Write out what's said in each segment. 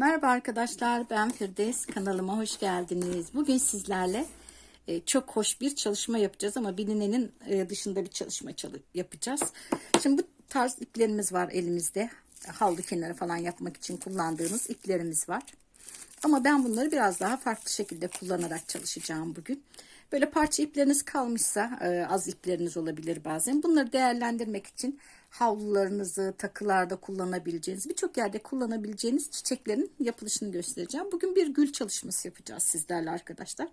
Merhaba arkadaşlar ben Firdevs kanalıma hoş geldiniz. Bugün sizlerle e, çok hoş bir çalışma yapacağız ama bilinenin e, dışında bir çalışma çalı- yapacağız. Şimdi bu tarz iplerimiz var elimizde. Havlu kenarı falan yapmak için kullandığımız iplerimiz var. Ama ben bunları biraz daha farklı şekilde kullanarak çalışacağım bugün. Böyle parça ipleriniz kalmışsa e, az ipleriniz olabilir bazen. Bunları değerlendirmek için havlularınızı takılarda kullanabileceğiniz birçok yerde kullanabileceğiniz çiçeklerin yapılışını göstereceğim. Bugün bir gül çalışması yapacağız sizlerle arkadaşlar.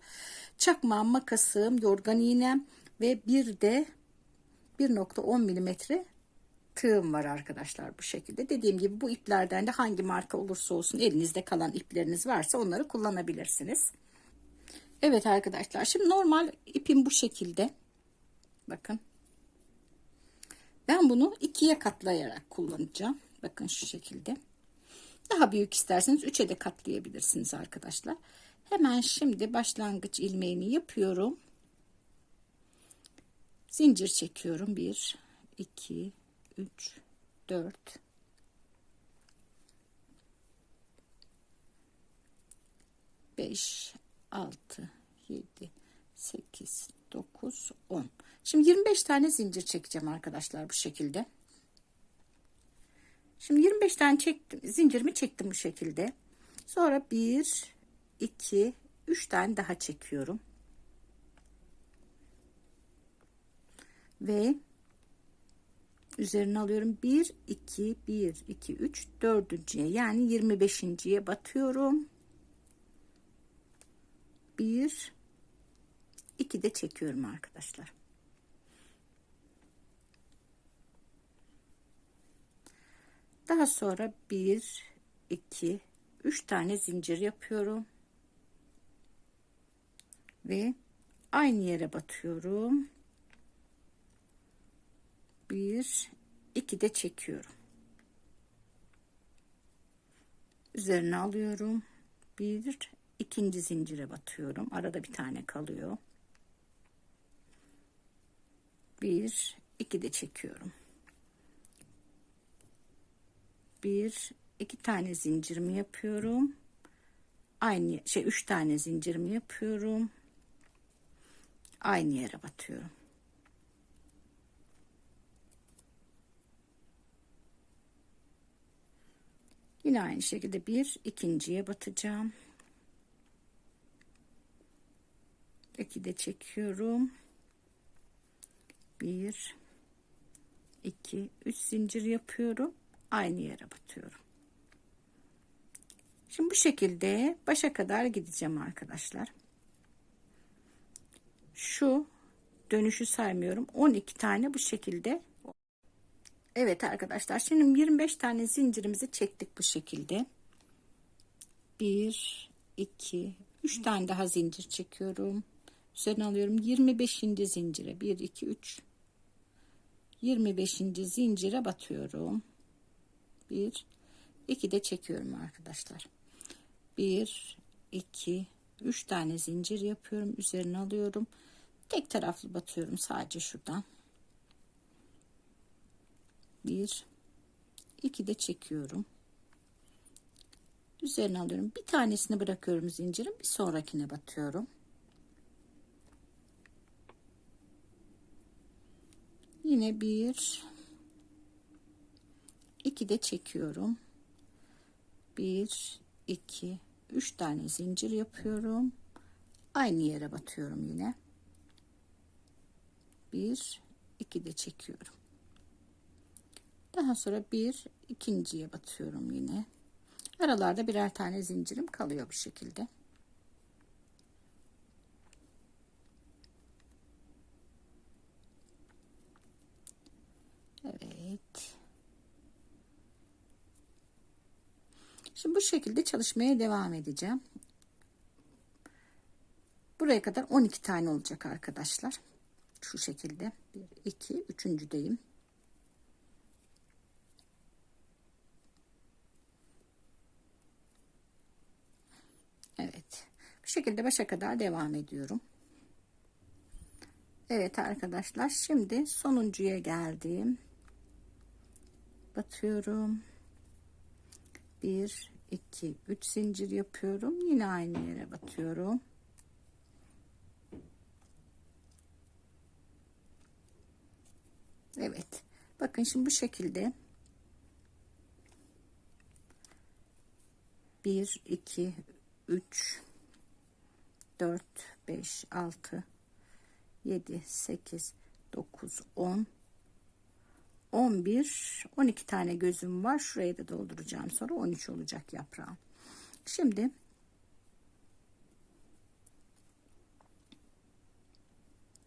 Çakmağım, makasım, yorgan iğnem ve bir de 1.10 milimetre tığım var arkadaşlar bu şekilde. Dediğim gibi bu iplerden de hangi marka olursa olsun elinizde kalan ipleriniz varsa onları kullanabilirsiniz. Evet arkadaşlar şimdi normal ipim bu şekilde. Bakın. Ben bunu ikiye katlayarak kullanacağım. Bakın şu şekilde. Daha büyük isterseniz üçe de katlayabilirsiniz arkadaşlar. Hemen şimdi başlangıç ilmeğimi yapıyorum. Zincir çekiyorum. 1 2 3 4 5 6 7 8 9 10 Şimdi 25 tane zincir çekeceğim arkadaşlar bu şekilde. Şimdi 25 tane çektim. Zincirimi çektim bu şekilde. Sonra 1 2 3 tane daha çekiyorum. Ve üzerine alıyorum 1 2 1 2 3 dördüncüye yani 25.ye batıyorum. 1 2 de çekiyorum arkadaşlar. Daha sonra 1 2 3 tane zincir yapıyorum. Ve aynı yere batıyorum. 1 2 de çekiyorum. Üzerine alıyorum. Bir ikinci zincire batıyorum. Arada bir tane kalıyor. Bir iki de çekiyorum. Bir iki tane zincirimi yapıyorum. Aynı şey üç tane zincirimi yapıyorum. Aynı yere batıyorum. Yine aynı şekilde bir ikinciye batacağım. İki de çekiyorum. Bir, iki, üç zincir yapıyorum. Aynı yere batıyorum. Şimdi bu şekilde başa kadar gideceğim arkadaşlar. Şu dönüşü saymıyorum. 12 tane bu şekilde Evet arkadaşlar şimdi 25 tane zincirimizi çektik bu şekilde. 1 2 3 tane daha zincir çekiyorum. Üzerine alıyorum 25. zincire 1 2 3 25. zincire batıyorum. 1 2 de çekiyorum arkadaşlar. 1 2 3 tane zincir yapıyorum. Üzerine alıyorum. Tek taraflı batıyorum sadece şuradan bir iki de çekiyorum üzerine alıyorum bir tanesini bırakıyorum zincirin bir sonrakine batıyorum yine bir iki de çekiyorum bir iki üç tane zincir yapıyorum aynı yere batıyorum yine bir iki de çekiyorum daha sonra bir ikinciye batıyorum yine. Aralarda birer tane zincirim kalıyor bu şekilde. Evet. Şimdi bu şekilde çalışmaya devam edeceğim. Buraya kadar 12 tane olacak arkadaşlar. Şu şekilde. 1, 2, üçüncüdeyim. Evet. Bu şekilde başa kadar devam ediyorum. Evet arkadaşlar şimdi sonuncuya geldim. Batıyorum. Bir, 2 3 zincir yapıyorum. Yine aynı yere batıyorum. Evet. Bakın şimdi bu şekilde. 1 2 3 4 5 6 7 8 9 10 11 12 tane gözüm var. Şuraya da dolduracağım. Sonra 13 olacak yaprağım. Şimdi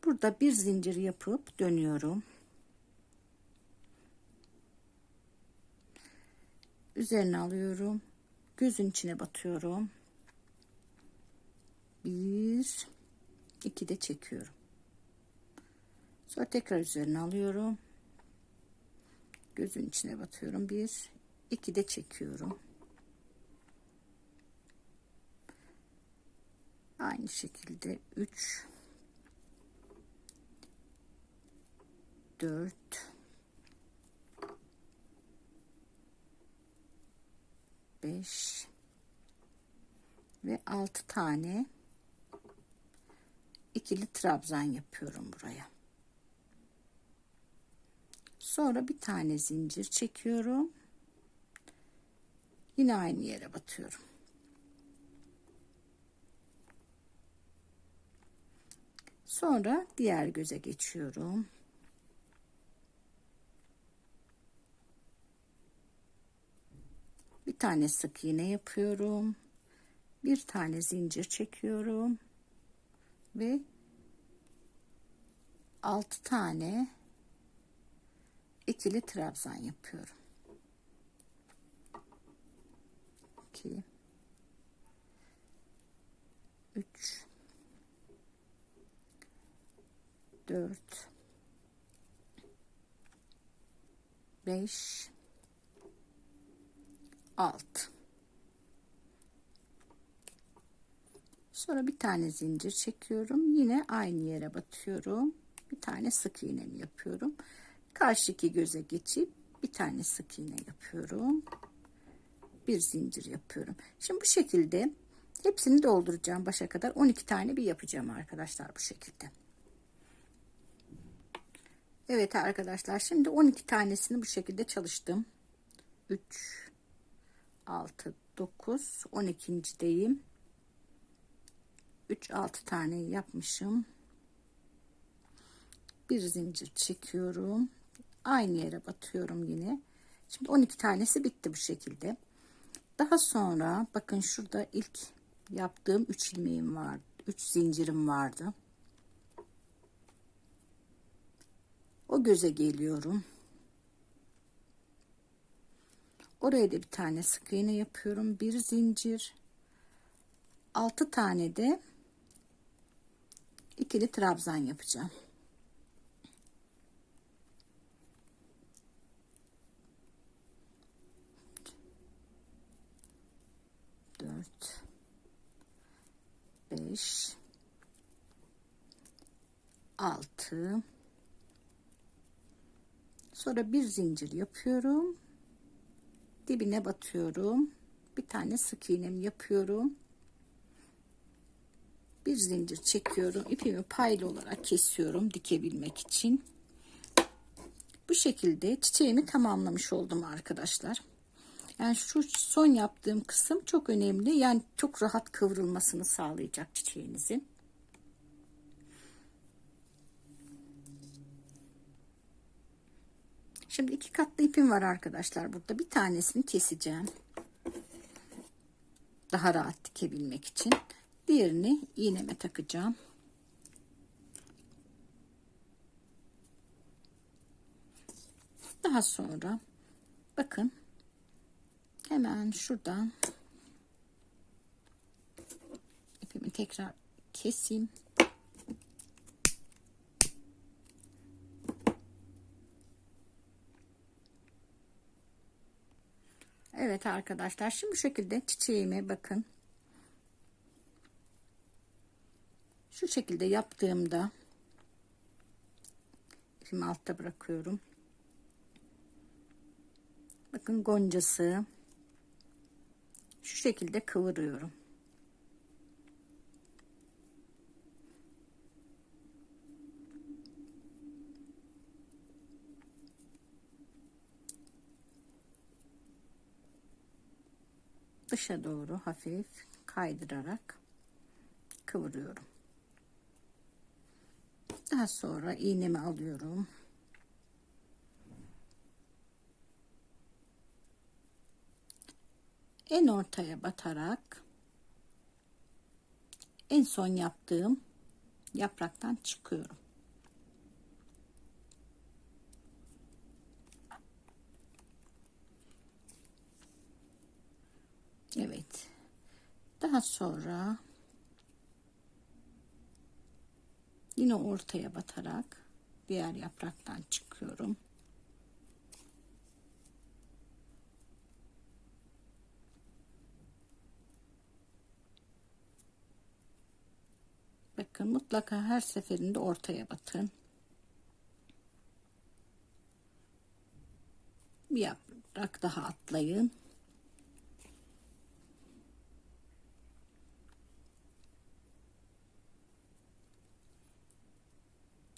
burada bir zincir yapıp dönüyorum. Üzerine alıyorum. Gözün içine batıyorum. Bir iki de çekiyorum. Sonra tekrar üzerine alıyorum gözün içine batıyorum bir iki de çekiyorum aynı şekilde 3 4 5 ve 6 tane ikili trabzan yapıyorum buraya. Sonra bir tane zincir çekiyorum. Yine aynı yere batıyorum. Sonra diğer göze geçiyorum. Bir tane sık iğne yapıyorum. Bir tane zincir çekiyorum. Ve 6 tane ikili trabzan yapıyorum. 2 3 4 5 6 sonra bir tane zincir çekiyorum. Yine aynı yere batıyorum. Bir tane sık iğnemi yapıyorum karşıki göze geçip bir tane sık iğne yapıyorum. Bir zincir yapıyorum. Şimdi bu şekilde hepsini dolduracağım. Başa kadar 12 tane bir yapacağım arkadaşlar bu şekilde. Evet arkadaşlar şimdi 12 tanesini bu şekilde çalıştım. 3 6 9 12. deyim. 3 6 tane yapmışım. Bir zincir çekiyorum aynı yere batıyorum yine. Şimdi 12 tanesi bitti bu şekilde. Daha sonra bakın şurada ilk yaptığım 3 ilmeğim var 3 zincirim vardı. O göze geliyorum. Oraya da bir tane sık iğne yapıyorum bir zincir. 6 tane de ikili trabzan yapacağım 5 6 sonra bir zincir yapıyorum. Dibine batıyorum. Bir tane sık iğnem yapıyorum. Bir zincir çekiyorum. İpimi paylı olarak kesiyorum dikebilmek için. Bu şekilde çiçeğimi tamamlamış oldum arkadaşlar yani şu son yaptığım kısım çok önemli yani çok rahat kıvrılmasını sağlayacak çiçeğinizin Şimdi iki katlı ipim var arkadaşlar burada. Bir tanesini keseceğim. Daha rahat dikebilmek için. Diğerini iğneme takacağım. Daha sonra bakın hemen şuradan ipimi tekrar keseyim. Evet arkadaşlar şimdi bu şekilde çiçeğime bakın. Şu şekilde yaptığımda ipimi altta bırakıyorum. Bakın goncası Şu şekilde kıvırıyorum. dışa doğru hafif kaydırarak kıvırıyorum. Daha sonra iğnemi alıyorum. En ortaya batarak en son yaptığım yapraktan çıkıyorum. Evet. Daha sonra yine ortaya batarak diğer yapraktan çıkıyorum. Bakın mutlaka her seferinde ortaya batın. Bir yaprak daha atlayın.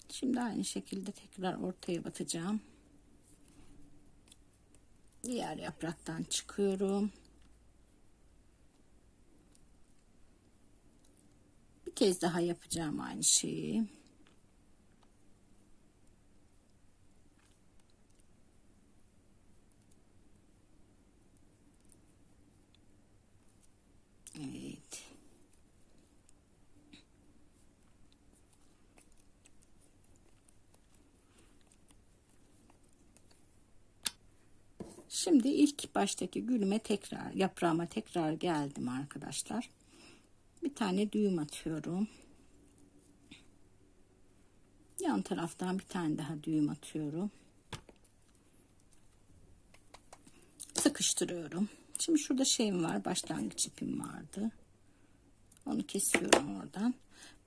Şimdi aynı şekilde tekrar ortaya batacağım. Diğer yapraktan çıkıyorum. Bir kez daha yapacağım aynı şeyi. Evet. Şimdi ilk baştaki gülüme tekrar yaprağıma tekrar geldim arkadaşlar. Bir tane düğüm atıyorum. Yan taraftan bir tane daha düğüm atıyorum. Sıkıştırıyorum. Şimdi şurada şeyim var. Başlangıç ipim vardı. Onu kesiyorum oradan.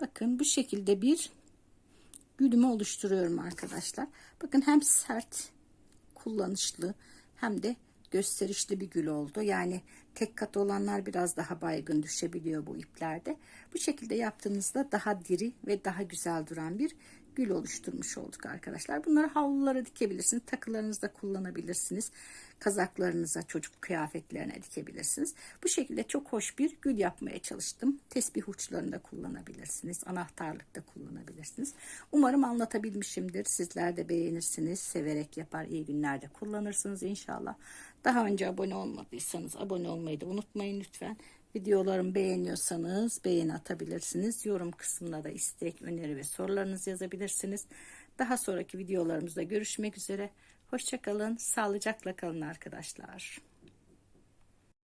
Bakın bu şekilde bir gülümü oluşturuyorum arkadaşlar. Bakın hem sert kullanışlı hem de gösterişli bir gül oldu. Yani tek kat olanlar biraz daha baygın düşebiliyor bu iplerde. Bu şekilde yaptığınızda daha diri ve daha güzel duran bir gül oluşturmuş olduk arkadaşlar. Bunları havlulara dikebilirsiniz. Takılarınızda kullanabilirsiniz. Kazaklarınıza, çocuk kıyafetlerine dikebilirsiniz. Bu şekilde çok hoş bir gül yapmaya çalıştım. Tesbih uçlarında kullanabilirsiniz. Anahtarlıkta kullanabilirsiniz. Umarım anlatabilmişimdir. Sizler de beğenirsiniz. Severek yapar, iyi günlerde kullanırsınız inşallah. Daha önce abone olmadıysanız abone olmayı da unutmayın lütfen. Videolarımı beğeniyorsanız beğeni atabilirsiniz. Yorum kısmına da istek, öneri ve sorularınızı yazabilirsiniz. Daha sonraki videolarımızda görüşmek üzere. Hoşçakalın, sağlıcakla kalın arkadaşlar.